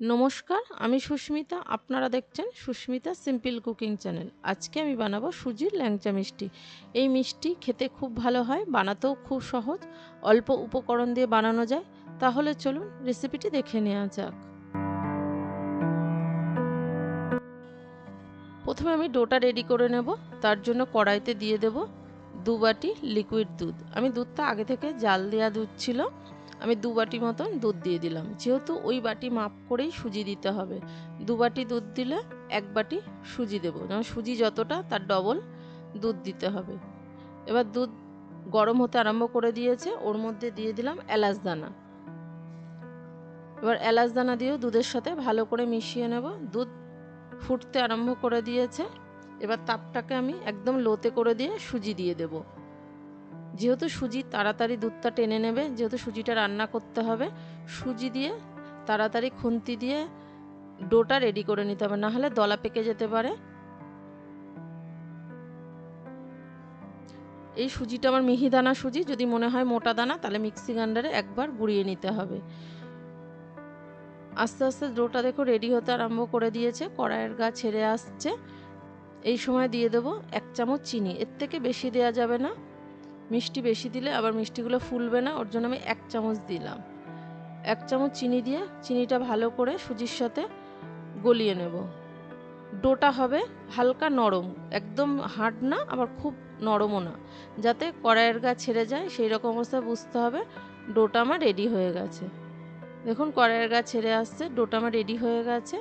নমস্কার, আমি সুস্মিতা। আপনারা দেখছেন সুস্মিতা সিম্পল কুকিং চ্যানেল আজকে আমি বানাবো সুজির ল্যাংচা মিষ্টি। এই মিষ্টি খেতে খুব ভালো হয়, বানাতেও খুব সহজ। অল্প উপকরণ দিয়ে বানানো যায়। তাহলে চলুন রেসিপিটি দেখে নেওয়া যাক। প্রথমে আমি ডোটা রেডি করে নেব। তার জন্য কড়াইতে দিয়ে দেব দু বাটি লিকুইড দুধ। আমি দুধটা আগে থেকে জাল দেওয়া দুধ ছিল। আমি দু বাটি মতন দুধ দিয়ে দিলাম। যেহেতু ওই বাটি মাপ করেই সুজি দিতে হবে। দু বাটি দুধ দিলে এক বাটি সুজি দেবো। যেমন সুজি যতটা, তার ডবল দুধ দিতে হবে। এবার দুধ গরম হতে আরম্ভ করে দিয়েছে। ওর মধ্যে দিয়ে দিলাম এলাচ দানা। এবার এলাচ দানা দিয়েও দুধের সাথে ভালো করে মিশিয়ে নেব। দুধ ফুটতে আরম্ভ করে দিয়েছে। এবার তাপটাকে আমি একদম লোতে করে দিয়ে সুজি দিয়ে দেবো। যেহেতু সুজি তাড়াতাড়ি দুধটা টেনে নেবে, যেহেতু সুজিটা রান্না করতে হবে, সুজি দিয়ে তাড়াতাড়ি খুন্তি দিয়ে ডোটা রেডি করে নিতে হবে নাহলে দলা পেকে যেতে পারে। এই সুজিটা আমার মিহি দানা সুজি, যদি মনে হয় মোটা দানা, তাহলে মিক্সি গ্রাইন্ডারে একবার গুঁড়িয়ে নিতে হবে। আস্তে আস্তে ডোটা দেখো রেডি হতে আরম্ভ করে দিয়েছে, কড়াইয়ের গা ছেড়ে আসছে। এই সময় দিয়ে দেবো এক চামচ চিনি, এর থেকে বেশি দেওয়া যাবে না। মিষ্টি বেশি দিলে আবার মিষ্টিগুলো ফুলবে না, ওর জন্য আমি এক চামচ দিলাম। এক চামচ চিনি দিয়ে চিনিটা ভালো করে সুজির সাথে গলিয়ে নেব। ডোটা হবে হালকা নরম, একদম হার্ড না, আবার খুব নরমও না। যাতে কড়াইয়ের গা ছেড়ে যায়, সেই রকম অবস্থায় বুঝতে হবে ডোটা আমার রেডি হয়ে গেছে। দেখুন, কড়াইয়ের গা ছেড়ে আসছে, ডোটা আমার রেডি হয়ে গেছে।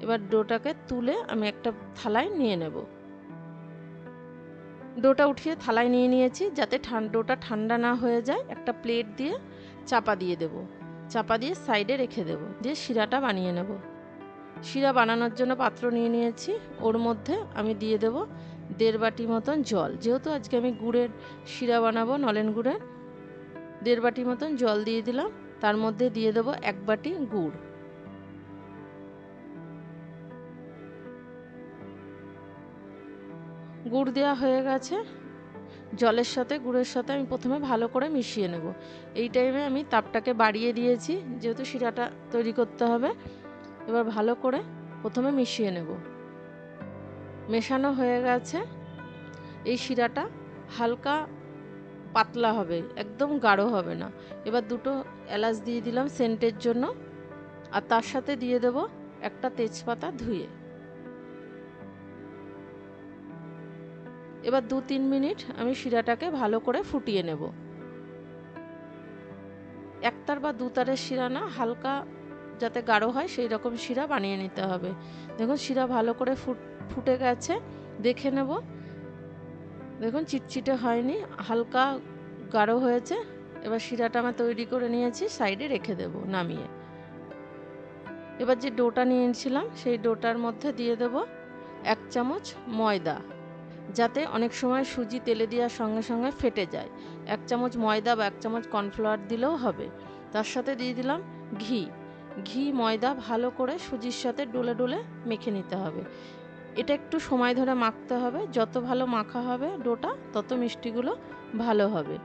এবার ডোটাকে তুলে আমি একটা থালায় নিয়ে নেব। ডোটা উঠিয়ে থালায় নিয়ে নিয়েছি, যাতে ডোটা ঠান্ডা না হয়ে যায়। একটা প্লেট দিয়ে চাপা দিয়ে দেব। চাপা দিয়ে সাইডে রেখে দেব। দিয়ে শিরাটা বানিয়ে নেব। শিরা বানানোর জন্য পাত্র নিয়ে নিয়েছি। ওর মধ্যে আমি দিয়ে দেব দেড় বাটি মতন জল। যেহেতু আজকে আমি গুড়ের শিরা বানাবো, নলেন গুড়ের, দেড় বাটি মতন জল দিয়ে দিলাম। তার মধ্যে দিয়ে দেব এক বাটি গুড়। গুড় দেওয়া হয়ে গেছে। জলের সাথে, গুড়ের সাথে আমি প্রথমে ভালো করে মিশিয়ে নেব। এই টাইমে আমি তাপটাকে বাড়িয়ে দিয়েছি, যেহেতু শিরাটা তৈরি করতে হবে। এবার ভালো করে প্রথমে মিশিয়ে নেব। মেশানো হয়ে গেছে। এই শিরাটা হালকা পাতলা হবে, একদম গাঢ় হবে না। এবার দুটো এলাচ দিয়ে দিলাম সেন্টের জন্য। আর তার সাথে দিয়ে দেব একটা তেজপাতা ধুয়ে। এবার দু তিন মিনিট আমি শিরাটাকে ভালো করে ফুটিয়ে নেব। একতার বা দুতারের শিরা না, হালকা যাতে গাঢ় হয় সেই রকম শিরা বানিয়ে নিতে হবে। দেখুন শিরা ভালো করে ফুট, ফুটে গেছে, দেখে নেব। দেখুন চিটচিটে হয়নি, হালকা গাঢ় হয়েছে। এবার শিরাটা আমি তৈরি করে নিয়েছি, সাইডে রেখে দেব নামিয়ে। এবার যে ডোটা নিয়েছিলাম, সেই ডোটার মধ্যে দিয়ে দেব এক চামচ ময়দা। যাতে অনেক সময় সুজি তেলে দেওয়ার সঙ্গে সঙ্গে ফেটে যায়। এক চামচ ময়দা বা এক চামচ কর্নফ্লাওয়ার দিলেও হবে। তার সাথে দিয়ে দিলাম ঘি। ঘি, ময়দা ভালো করে সুজির সাথে ডুলে ডুলে মেখে নিতে হবে। এটা একটু সময় ধরে মাখতে হবে। যত ভালো মাখা হবে ডোটা, তত মিষ্টিগুলো ভালো হবে।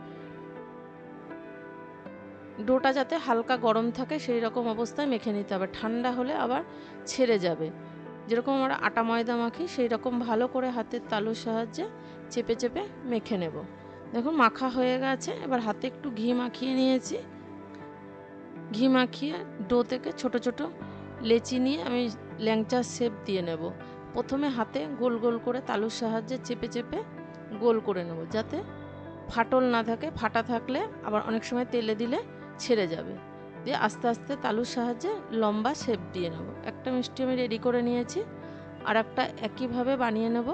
ডোটা যাতে হালকা গরম থাকে, সেই রকম অবস্থায় মেখে নিতে হবে। ঠান্ডা হলে আবার ছেড়ে যাবে। যেরকম আমরা আটা ময়দা মাখি সেই রকম ভালো করে হাতের তালুর সাহায্যে চেপে চেপে মেখে নেব। দেখুন মাখা হয়ে গেছে, এবার হাতে একটু ঘি মাখিয়ে নিয়েছি। ঘি মাখিয়ে ডো থেকে ছোট ছোট লেচি নিয়ে আমি ল্যাংচার শেপ দিয়ে নেব। প্রথমে হাতে গোল গোল করে তালুর সাহায্যে চেপে চেপে গোল করে নেব, যাতে ফাটল না থাকে। ফাটা থাকলে আবার অনেক সময় তেলে দিলে ছেড়ে যাবে। দিয়ে আস্তে আস্তে তালুর সাহায্যে লম্বা শেপ দিয়ে নেব। একটা মিষ্টি আমি রেডি করে নিয়েছি, আর একটা একইভাবে বানিয়ে নেব।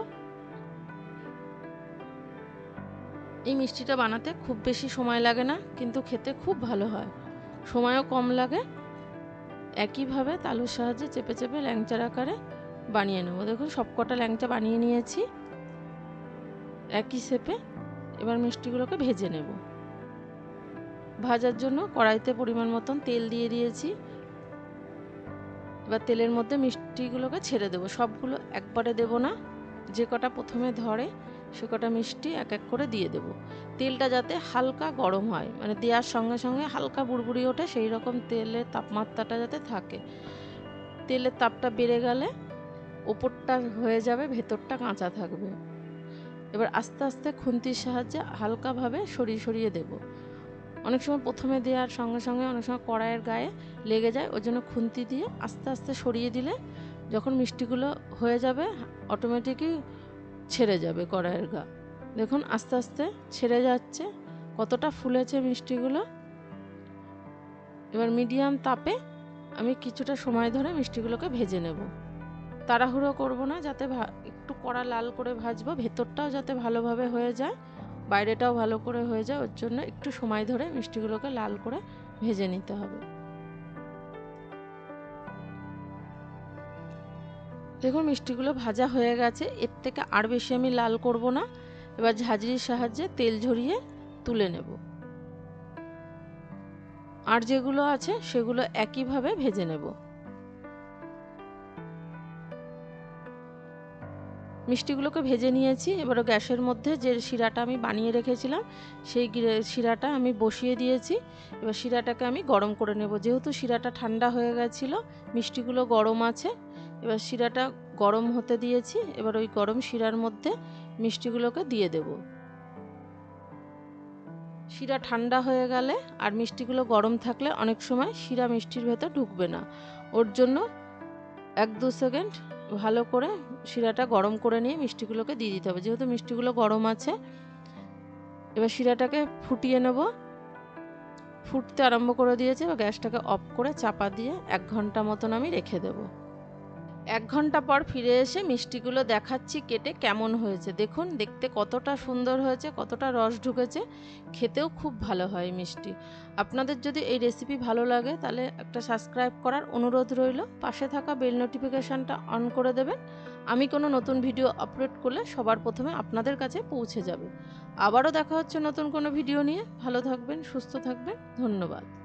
এই মিষ্টিটা বানাতে খুব বেশি সময় লাগে না, কিন্তু খেতে খুব ভালো হয়। সময়ও কম লাগে। একইভাবে তালুর সাহায্যে চেপে চেপে ল্যাংচার আকারে বানিয়ে নেব। দেখুন, সবকটা ল্যাংচা বানিয়ে নিয়েছি। একই শেপে এবার মিষ্টিগুলোকে ভেজে নেব। ভাজার জন্য কড়াইতে পরিমাণ মতন তেল দিয়ে দিয়েছি। এবার তেলের মধ্যে মিষ্টিগুলোকে ছেড়ে দেবো। সবগুলো একবারে দেব না। যে কটা প্রথমে ধরে, সে কটা মিষ্টি এক এক করে দিয়ে দেব। তেলটা যাতে হালকা গরম হয় মানে দেওয়ার সঙ্গে সঙ্গে হালকা বুড়বুড়ি ওঠে, সেই রকম তেলের তাপমাত্রাটা যাতে থাকে। তেলের তাপটা বেড়ে গেলে ওপরটা হয়ে যাবে, ভেতরটা কাঁচা থাকবে। এবার আস্তে আস্তে খুন্তির সাহায্যে হালকাভাবে সরিয়ে সরিয়ে দেব। অনেক সময় প্রথমে দেওয়ার সঙ্গে সঙ্গে অনেক সময় কড়াইয়ের গায়ে লেগে যায়, ওই জন্য খুন্তি দিয়ে আস্তে আস্তে সরিয়ে দিলে যখন মিষ্টিগুলো হয়ে যাবে অটোমেটিকই ছেড়ে যাবে কড়াইয়ের গা। দেখুন আস্তে আস্তে ছেড়ে যাচ্ছে, কতটা ফুলেছে মিষ্টিগুলো। এবার মিডিয়াম তাপে আমি কিছুটা সময় ধরে মিষ্টিগুলোকে ভেজে নেব। তাড়াহুড়ো করব না, যাতে একটু কড়া লাল করে ভাজবো, ভেতরটাও যাতে ভালোভাবে হয়ে যায়। বাইরেটাও ভালো করে হয়ে যায়, ওর জন্য একটু সময় ধরে মিষ্টিগুলোকে লাল করে ভেজে নিতে হবে। দেখুন, মিষ্টিগুলো ভাজা হয়ে গেছে, এর থেকে আর বেশি আমি লাল করব না। এবার ঝাঁঝরির সাহায্যে তেল ঝরিয়ে তুলে নেব। আর যেগুলো আছে, সেগুলো একইভাবে ভেজে নেব। মিষ্টিগুলোকে ভেজে নিয়েছি। এবার গ্যাসের মধ্যে যে শিরাটা আমি বানিয়ে রেখেছিলাম, সেই শিরাটা আমি বসিয়ে দিয়েছি। এবার শিরাটাকে আমি গরম করে নেব। যেহেতু শিরাটা ঠান্ডা হয়ে গেছিল, মিষ্টিগুলো গরম আছে, এবার শিরাটা গরম হতে দিয়েছি। এবার ওই গরম শিরার মধ্যে মিষ্টিগুলোকে দিয়ে দেব। শিরা ঠান্ডা হয়ে গেলে আর মিষ্টিগুলো গরম থাকলে অনেক সময় শিরা মিষ্টির ভেতর ঢুকবে না। ওর জন্য এক দু সেকেন্ড ভালো করে শিরাটা গরম করে নিয়ে মিষ্টিগুলোকে দিয়ে দিতে হবে। যেহেতু মিষ্টিগুলো গরম আছে, এবার শিরাটাকে ফুটিয়ে নেব। ফুটতে আরম্ভ করে দিয়েছে, এবার গ্যাসটাকে অফ করে চাপা দিয়ে এক ঘণ্টা মতন আমি রেখে দেবো। এক ঘণ্টা পর ফিরে এসে মিষ্টিগুলো দেখাচ্ছি কেটে কেমন হয়েছে। দেখুন, দেখতে কতটা সুন্দর হয়েছে, কতটা রস ঢুকেছে। খেতেও খুব ভালো হয় মিষ্টি। আপনাদের যদি এই রেসিপি ভালো লাগে, তাহলে একটা সাবস্ক্রাইব করার অনুরোধ রইল। পাশে থাকা বেল নোটিফিকেশানটা অন করে দেবেন। আমি কোনো নতুন ভিডিও আপলোড করলে সবার প্রথমে আপনাদের কাছে পৌঁছে যাবে। আবারও দেখা হচ্ছে নতুন কোনো ভিডিও নিয়ে। ভালো থাকবেন, সুস্থ থাকবেন। ধন্যবাদ।